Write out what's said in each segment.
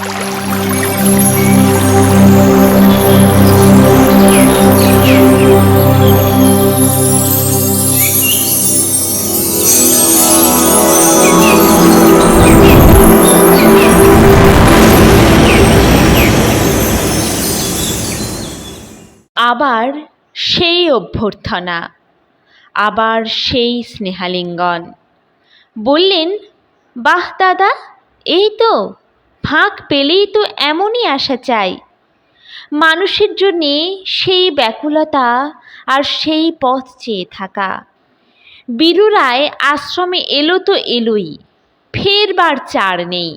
আবার সেই অভ্যর্থনা আবার সেই স্নেহালিঙ্গন। বললেন বাহ দাদা এই তো। ফাঁক পেলেই তো এমনই আসা চাই। মানুষের জন্যে সেই ব্যাকুলতা আর সেই পথ চেয়ে থাকা। বীরু রায় আশ্রমে এলো তো এলোই ফেরবার চার নেই,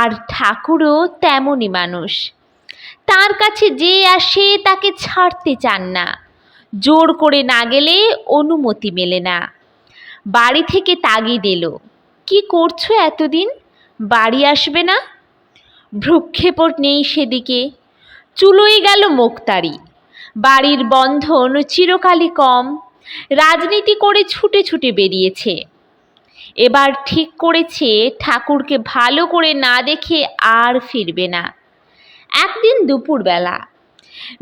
আর ঠাকুরও তেমনই মানুষ। তার কাছে যে আসে তাকে ছাড়তে চান না, জোর করে না গেলে অনুমতি মেলে না। বাড়ি থেকে তাগিদ এলো, কি করছ এতদিন? বাড়ি আসবে না? ভ্রুক্ষেপট নেই সেদিকে। চুলোই গেল মোক্তারি। বাড়ির বন্ধন চিরকালই কম। রাজনীতি করে ছুটে ছুটে বেরিয়েছে। এবার ঠিক করেছে ঠাকুরকে ভালো করে না দেখে আর ফিরবে না। একদিন দুপুরবেলা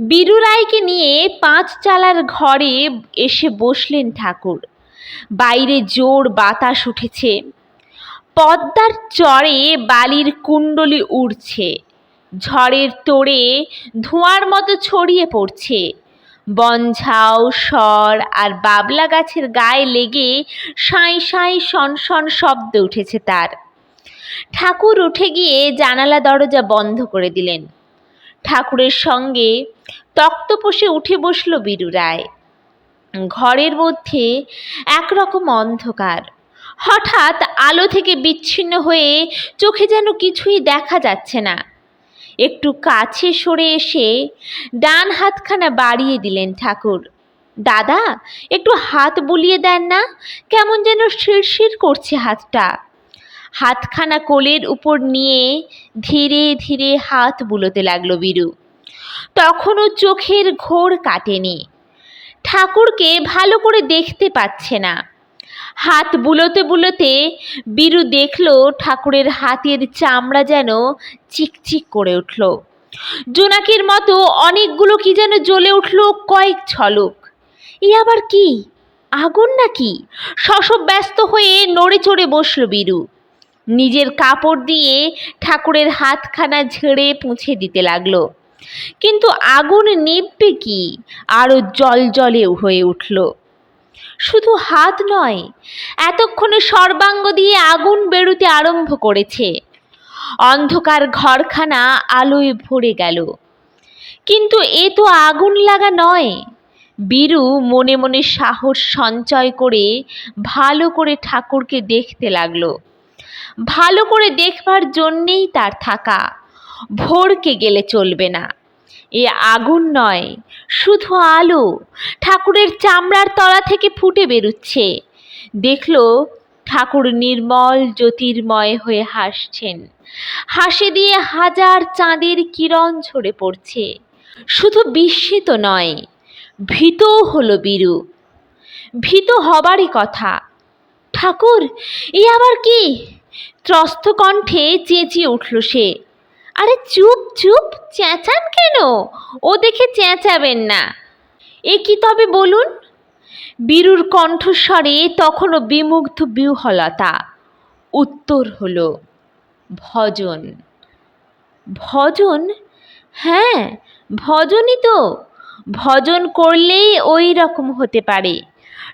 বীরু রায়কে নিয়ে পাঁচ চালার ঘরে এসে বসলেন ঠাকুর। বাইরে জোর বাতাস উঠেছে। পদ্মার চরে বালির কুণ্ডলি উড়ছে। ঝড়ের তোড়ে ধোঁয়ার মতো ছড়িয়ে পড়ছে। বনঝাও স্বর আর বাবলা গাছের গায়ে লেগে সাঁই সাঁই শন শব্দ উঠেছে তার। ঠাকুর উঠে গিয়ে জানালা দরজা বন্ধ করে দিলেন। ঠাকুরের সঙ্গে তক্তপোষে উঠে বসল বীরু রায়। ঘরের মধ্যে একরকম অন্ধকার। হঠাৎ আলো থেকে বিচ্ছিন্ন হয়ে চোখে যেন কিছুই দেখা যাচ্ছে না। একটু কাছে সরে এসে ডান হাতখানা বাড়িয়ে দিলেন ঠাকুর। দাদা, একটু হাত বুলিয়ে দেন না, কেমন যেন শিরশির করছে হাতটা। হাতখানা কোলের উপর নিয়ে ধীরে ধীরে হাত বুলোতে লাগল বীরু। তখনও চোখের ঘোর কাটেনি। ঠাকুরকে ভালো করে দেখতে পাচ্ছে না। হাত বুলোতে বুলোতে বীরু দেখল ঠাকুরের হাতের চামড়া যেন চিকচিক করে উঠল। জোনাকির মতো অনেকগুলো কি যেন জ্বলে উঠল কয়েক ঝলক। ই আবার কি? আগুন নাকি? শশব ব্যস্ত হয়ে নড়ে চড়ে বসল বীরু। নিজের কাপড় দিয়ে ঠাকুরের হাতখানা ঝেড়ে পুঁছে দিতে লাগল। কিন্তু আগুন নিববে কি? আরও জল জলে হয়ে উঠল। শুধু হাত নয়, এতক্ষণে সর্বাঙ্গ দিয়ে আগুন বেরুতে আরম্ভ করেছে। অন্ধকার ঘরখানা আলোয় ভরে গেল। কিন্তু এ তো আগুন লাগা নয়। বীরু মনে মনে সাহস সঞ্চয় করে ভালো করে ঠাকুরকে দেখতে লাগল। ভালো করে দেখবার জন্যেই তার থাকা। ভোরকে গেলে চলবে না। এ আগুন নয়, শুধু আলো। ঠাকুরের চামড়ার তলা থেকে ফুটে বেরুচ্ছে। দেখল ঠাকুর নির্মল জ্যোতির্ময় হয়ে হাসছেন। হাসি দিয়ে হাজার চাঁদের কিরণ ঝরে পড়ছে। শুধু বিস্মিত নয় ভীতও হলো বীরু ভীত হবারই কথা। ঠাকুর, এ আবার কি? ত্রস্ত কণ্ঠে চেঁচিয়ে উঠল সে। আরে চুপ চুপ, চেঁচান কেন? ও দেখে চেঁচাবেন না। এ কি তবে বলুন? বীরুর কণ্ঠস্বরে তখনও বিমুগ্ধ বিহলতা উত্তর হলো, ভজন। ভজন? হ্যাঁ ভজনই তো। ভজন করলেই ওই রকম হতে পারে।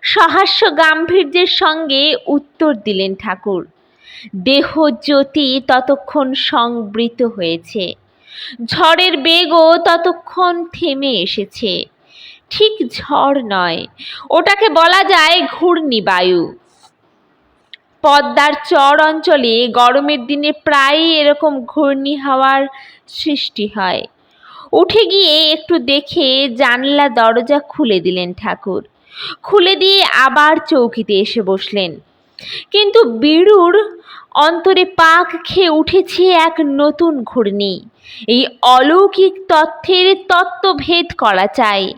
সহাস্য গাম্ভীর্যের সঙ্গে উত্তর দিলেন ঠাকুর। দেহ জ্যোতি ততক্ষণ সংবৃত হয়েছে। ঝড়ের বেগও ততক্ষণ থেমে এসেছে। ঠিক ঝড় নয়, ওটাকে বলা যায় ঘূর্ণিবায়ু। পদ্মার চর অঞ্চলে গরমের দিনে প্রায়ই এরকম ঘূর্ণি হাওয়ার সৃষ্টি হয়। উঠে গিয়ে একটু দেখে জানলা দরজা খুলে দিলেন ঠাকুর। খুলে দিয়ে আবার চৌকিতে এসে বসলেন। কিন্তু বীরুর অন্তরে পাক খেয়ে উঠেছে এক নতুন ঘূর্ণি। এই অলৌকিক তথ্যের তত্ত্বভেদ করা চাই।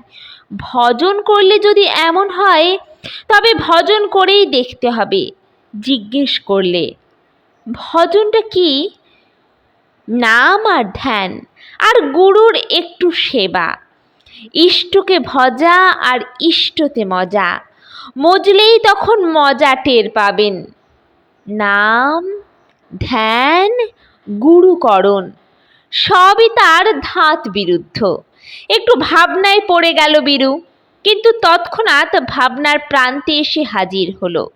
ভজন করলে যদি এমন হয়, তবে ভজন করেই দেখতে হবে, জিজ্ঞেস করলে। ভজনটা কি? নাম আর ধ্যান, আর গুরুর একটু সেবা। ইষ্টকে ভজা আর ইষ্টতে মজা। মজলেই তখন মজা টের পাবেন। নাম, ধ্যান, গুরুকরণ, সবই তার ধাত বিরুদ্ধ। একটু ভাবনায় পড়ে গেল বীরু, কিন্তু তৎক্ষণাৎ ভাবনার প্রান্তে এসে হাজির হলো।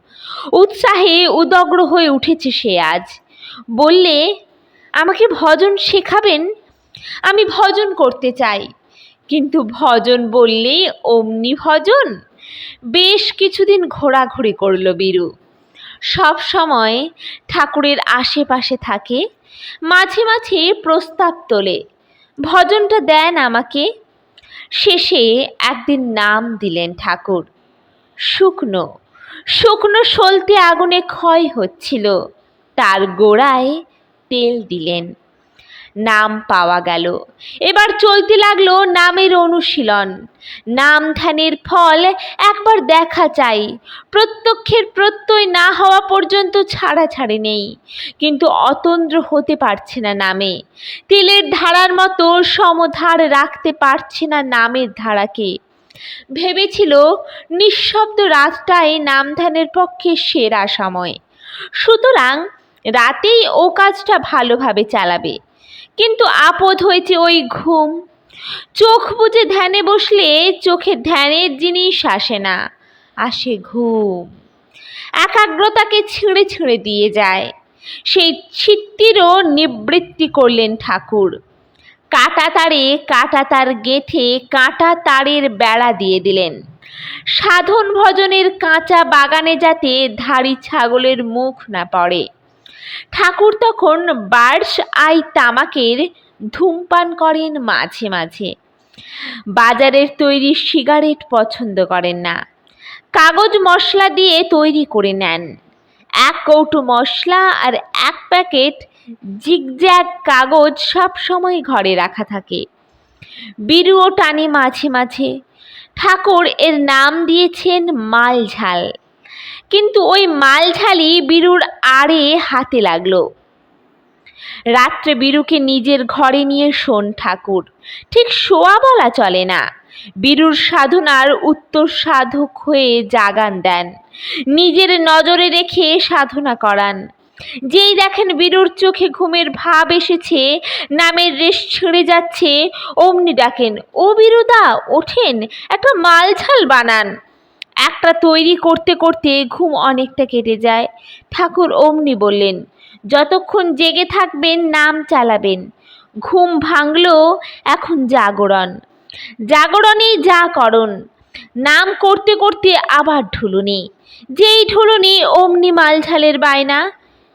উৎসাহে উদগ্র হয়ে উঠেছে সে আজ। বললে, আমাকে ভজন শেখাবেন? আমি ভজন করতে চাই। কিন্তু ভজন বললেই অমনি ভজন? বেশ কিছুদিন ঘোরাঘুরি করল বীরু। সব সময় ঠাকুরের আশেপাশে থাকে, মাঝে মাঝে প্রস্তাব তোলে, ভজনটা দেন আমাকে। শেষে একদিন নাম দিলেন ঠাকুর, শুকনো শুকনো সলতে আগুনে ক্ষয় হচ্ছিল, তার গোড়ায় তেল দিলেন। নাম পাওয়া গেল। এবার চলতে লাগল নামের অনুশীলন। নাম ধ্যানের ফল একবার দেখা চাই। প্রত্যক্ষের প্রত্যয় না হওয়া পর্যন্ত ছাড়া ছাড়ে নেই। কিন্তু অতন্দ্র হতে পারছে না নামে। তেলের ধারার মতো সমধার রাখতে পারছে না নামের ধারাকে। ভেবেছিল নিঃশব্দ রাতটাই নাম ধ্যানের পক্ষে সেরা সময়। সুতরাং রাতেই ও কাজটা ভালোভাবে চালাবে। কিন্তু আপদ হয়েছে ওই ঘুম। চোখ বুজে ধ্যানে বসলে চোখে ধ্যানের জিনিস আসে না, আসে ঘুম। একাগ্রতাকে ছিঁড়ে ছিঁড়ে দিয়ে যায়। সেই ছিট্টিরও নিবৃত্তি করলেন ঠাকুর। কাটা তারে কাটা তার গেথে কাটা তারের বেড়া দিয়ে দিলেন। সাধন ভজনের কাঁচা বাগানে যাতে ধাড়ি ছাগলের মুখ না পড়ে। ঠাকুর তখন বার্স আই তামাকের ধূমপান করেন মাঝে মাঝে। বাজারের তৈরি সিগারেট পছন্দ করেন না। কাগজ মশলা দিয়ে তৈরি করে নেন। এক কৌটো মশলা আর এক প্যাকেট জিগজ্যাগ কাগজ সব সময় ঘরে রাখা থাকে। বিরুও টানে মাঝে মাঝে। ঠাকুর এর নাম দিয়েছেন মালঝাল। কিন্তু ওই মালঝালি বিরুর আড়ে হাতে লাগল। রাত্রে বিরুকে নিজের ঘরে নিয়ে শোন ঠাকুর। ঠিক শোয়া বলা চলে না। বীরুর সাধনার উত্তর সাধক হয়ে জাগান দেন। নিজের নজরে রেখে সাধনা করান। যেই দেখেন বীরুর চোখে ঘুমের ভাব এসেছে, নামের রেশ ছিঁড়ে যাচ্ছে, অমনি ডাকেন, ও বীরুদা, ওঠেন, একটা মালঝাল বানান। একটা তৈরি করতে করতে ঘুম অনেকটা কেটে যায়। ঠাকুর অমনি বললেন, যতক্ষণ জেগে থাকবেন, নাম চালাবেন। ঘুম ভাঙলো এখন জাগরণ। জাগরণেই যা করণ নাম করতে করতে আবার ঢুলুনি। যেই ঢুলুনি অমনি মালঝালের বায়না।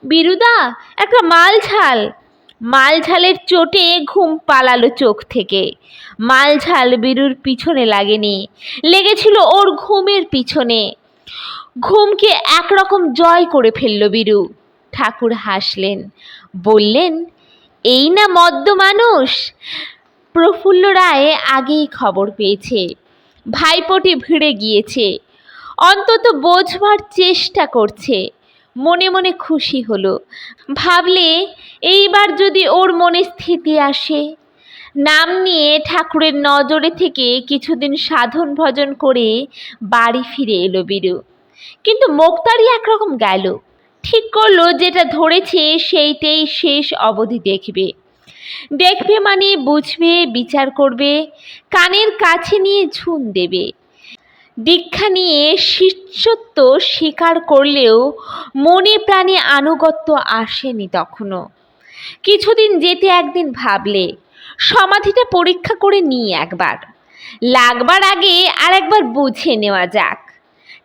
বিরুদা, একটা মালঝাল। মালঝালের চোটে ঘুম পালালো চোখ থেকে। মালঝাল বিরুর পিছনে লাগেনি। লেগেছিল ওর ঘুমের পিছনে। ঘুমকে একরকম জয় করে ফেলল বীরু। ঠাকুর হাসলেন, বললেন, এই না মদ্য মানুষ? প্রফুল্ল রায় আগেই খবর পেয়েছে। ভাইপোটি ভিড়ে গিয়েছে। অন্তত বোঝবার চেষ্টা করছে। মনে মনে খুশি হলো। ভাবলে এইবার যদি ওর মনে স্থিতি আসে। নাম নিয়ে ঠাকুরের নজরে থেকে কিছুদিন সাধন ভজন করে বাড়ি ফিরে এলো বীরু। কিন্তু মোক্তারি একরকম গেল। ঠিক করল যেটা ধরেছে সেইটাই শেষ অবধি দেখবে। দেখবে মানে বুঝবে, বিচার করবে, কানের কাছে নিয়ে ঝুন দেবে। দীক্ষা নিয়ে শিষ্যত্ব স্বীকার করলেও মনে প্রাণে আনুগত্য আসেনি তখনও। কিছুদিন যেতে একদিন ভাবলে, সমাধিটা পরীক্ষা করে নিই একবার। লাগবার আগে আর একবার বুঝে নেওয়া যাক।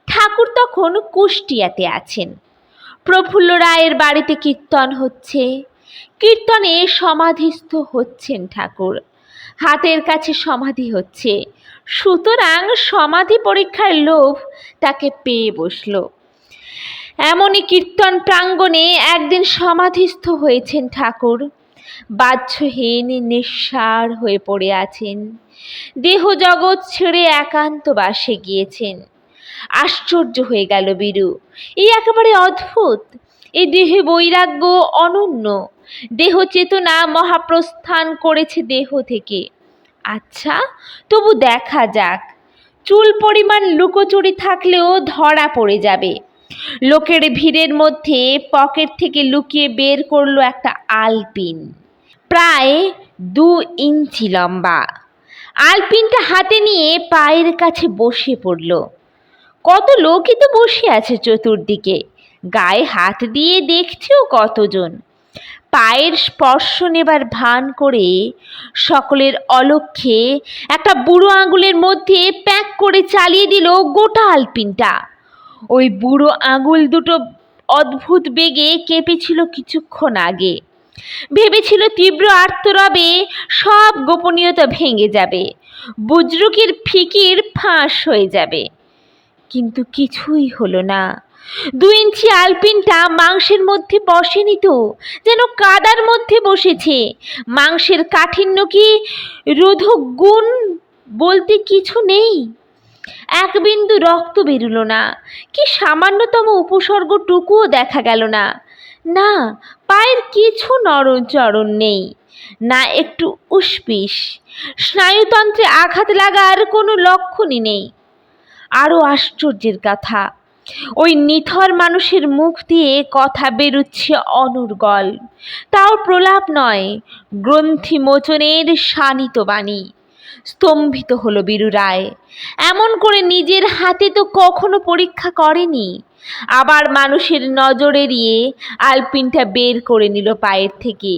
ঠাকুর তখন কুষ্টিয়াতে আছেন। প্রফুল্ল রায়ের বাড়িতে কীর্তন হচ্ছে। কীর্তনে সমাধিস্থ হচ্ছেন ঠাকুর। হাতের কাছে সমাধি হচ্ছে। সুতরাং সমাধি পরীক্ষার লোভ তাকে পেয়ে বসল। এমনই কীর্তন প্রাঙ্গণে একদিন সমাধিস্থ হয়েছেন ঠাকুর। বাহ্যহীন, নিঃসার হয়ে পড়ে আছেন। দেহ জগৎ ছেড়ে একান্ত বাসে গিয়েছেন। আশ্চর্য হয়ে গেল বীরু। এই একেবারে অদ্ভুত। এই দেহে বৈরাগ্য অনন্য। দেহ চেতনা মহাপ্রস্থান করেছে দেহ থেকে। আচ্ছা তবু দেখা যাক। চুল পরিমাণ লুকোচুরি থাকলেও ধরা পড়ে যাবে। লোকের ভিড়ের মধ্যে পকেট থেকে লুকিয়ে বের করল একটা আলপিন। প্রায় দু ইঞ্চি লম্বা। আলপিনটা হাতে নিয়ে পায়ের কাছে বসে পড়ল। কত লোকই তো বসে আছে চতুর্দিকে। গায়ে হাত দিয়ে দেখছেও কতজন। পায়ের স্পর্শ নেবার ভান করে সকলের অলক্ষ্যে একটা বুড়ো আঙুলের মধ্যে প্যাক করে চালিয়ে দিল গোটা আলপিনটা। ওই বুড়ো আঙুল দুটো অদ্ভুত বেগে কেঁপেছিল কিছুক্ষণ আগে। ভেবেছিল তীব্র আর্তরবে সব গোপনীয়তা ভেঙে যাবে। বুজরুকির ফিকির ফাঁস হয়ে যাবে। কিন্তু কিছুই হলো না। দু ইঞ্চি আলপিনটা মাংসের মধ্যে বসেনি তো, যেন কাদার মধ্যে বসেছে। মাংসের কাঠিন্য কি রোধক গুণ বলতে কিছু নেই? এক বিন্দু রক্ত বেরুলো না, কি সামান্যতম উপসর্গটুকুও দেখা গেল না। না, পায়ের কিছু নরচরণ নেই, না একটু উষ্পিস স্নায়ুতন্ত্রে আঘাত লাগার কোনো লক্ষণই নেই। আরও আশ্চর্যের কথা ওই নিথর মানুষের মুখ দিয়ে কথা বেরুচ্ছে অনর্গল। তাও প্রলাপ নয়, গ্রন্থি মোচনের শানিত বাণী। স্তম্ভিত হলো বীরু রায়। এমন করে নিজের হাতে তো কখনো পরীক্ষা করেনি। আবার মানুষের নজর এড়িয়ে আলপিনটা বের করে নিল পায়ের থেকে।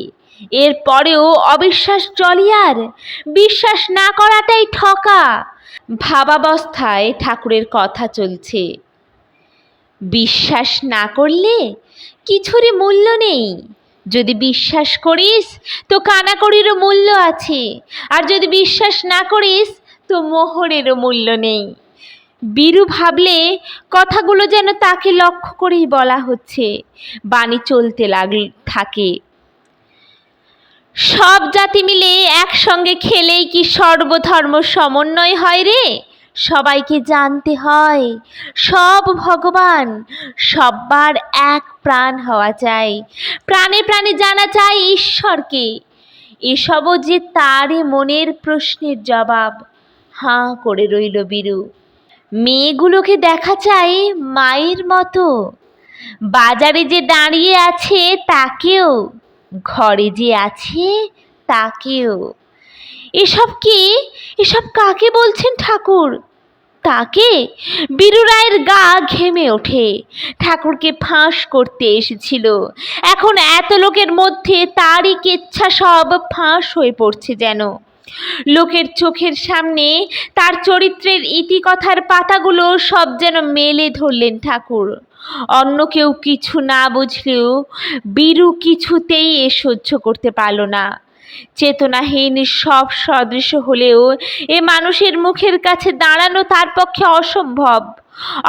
এরপরেও অবিশ্বাস চলি আর, বিশ্বাস না করাটাই ঠকা। ভাবাবস্থায় ঠাকুরের কথা চলছে। বিশ্বাস না করলে কিছুরই মূল্য নেই। যদি বিশ্বাস করিস, তো কানাকড়িরও মূল্য আছে। আর যদি বিশ্বাস না করিস, তো মোহরেরও মূল্য নেই। বীরু ভাবলে কথাগুলো যেন তাকে লক্ষ্য করেই বলা হচ্ছে। বাণী চলতে লাগ, থাকে। সব জাতি মিলে একসঙ্গে খেলেই কি সর্বধর্ম সমন্বয় হয় রে? সবাইকে জানতে হয়। সব ভগবান, সব্বার এক প্রাণ হওয়া চাই। প্রাণে প্রাণে জানা চাই ঈশ্বরকে। এসবও যে তারই মনের প্রশ্নের জবাব, হাঁ করে রইল বীরু। মেয়েগুলোকে দেখা চাই মায়ের মতো। বাজারে যে দাঁড়িয়ে আছে তাকেও, ঘরে যে আছে তাকেও। এসব কি? এসব কাকে বলছেন ঠাকুর? তাকে? বীরু রায়ের গা ঘেমে ওঠে। ঠাকুরকে ফাঁস করতে এসেছিল। এখন এত লোকের মধ্যে তারই কেচ্ছা সব ফাঁস হয়ে পড়ছে যেন। লোকের চোখের সামনে তার চরিত্রের ইতিকথার পাতাগুলো সব যেন মেলে ধরলেন ঠাকুর। অন্য কেউ কিছু না বুঝলেও বীরু কিছুতেই এ সহ্য করতে পারল না। চেতনাহীন সব সদৃশ্য হলেও এ মানুষের মুখের কাছে দাঁড়ানো তার পক্ষে অসম্ভব।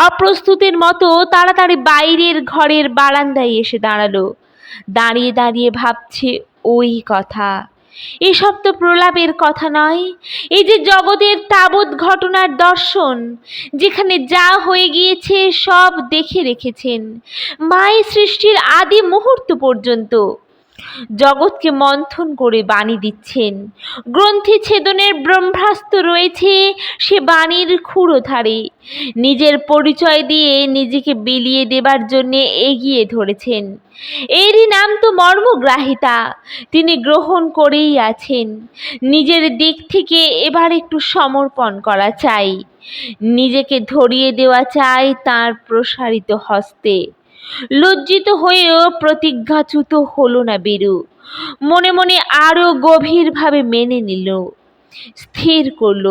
অপ্রস্তুতের মতো তাড়াতাড়ি বাইরের ঘরের বারান্দায় এসে দাঁড়াল। দাঁড়িয়ে দাঁড়িয়ে ভাবছে, ওই কথা। এসব তো প্রলাপের কথা নয়। এই যে জগতের তাবৎ ঘটনার দর্শন, যেখানে যা হয়ে গিয়েছে সব দেখে রেখেছেন। মায়ের সৃষ্টির আদি মুহূর্ত পর্যন্ত। জগৎকে মন্থন করে বাণী দিচ্ছেন। গ্রন্থি ছেদনের ব্রহ্মাস্ত্র রয়েছে, সে বাণীর খুঁড়ো ধারে নিজের পরিচয় দিয়ে নিজেকে বিলিয়ে দেবার জন্যে এগিয়ে ধরেছেন। এরই নাম তো মর্মগ্রাহিতা, তিনি গ্রহণ করেই আছেন। নিজের দিক থেকে এবার একটু সমর্পণ করা চাই। নিজেকে ধরিয়ে দেওয়া চাই তার প্রসারিত হস্তে। লজ্জিত হয়েও প্রতিজ্ঞাচ্যুত হলো না বীরু। মনে মনে আরও গভীরভাবে মেনে নিল। স্থির করল।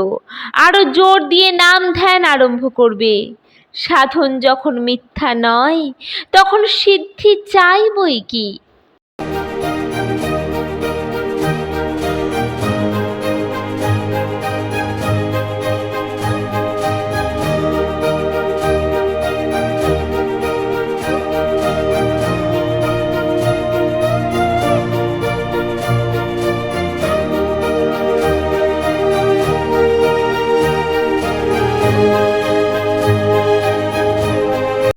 আরও জোর দিয়ে নাম ধ্যান আরম্ভ করবে। সাধন যখন মিথ্যা নয়, তখন সিদ্ধি চাইবই কি?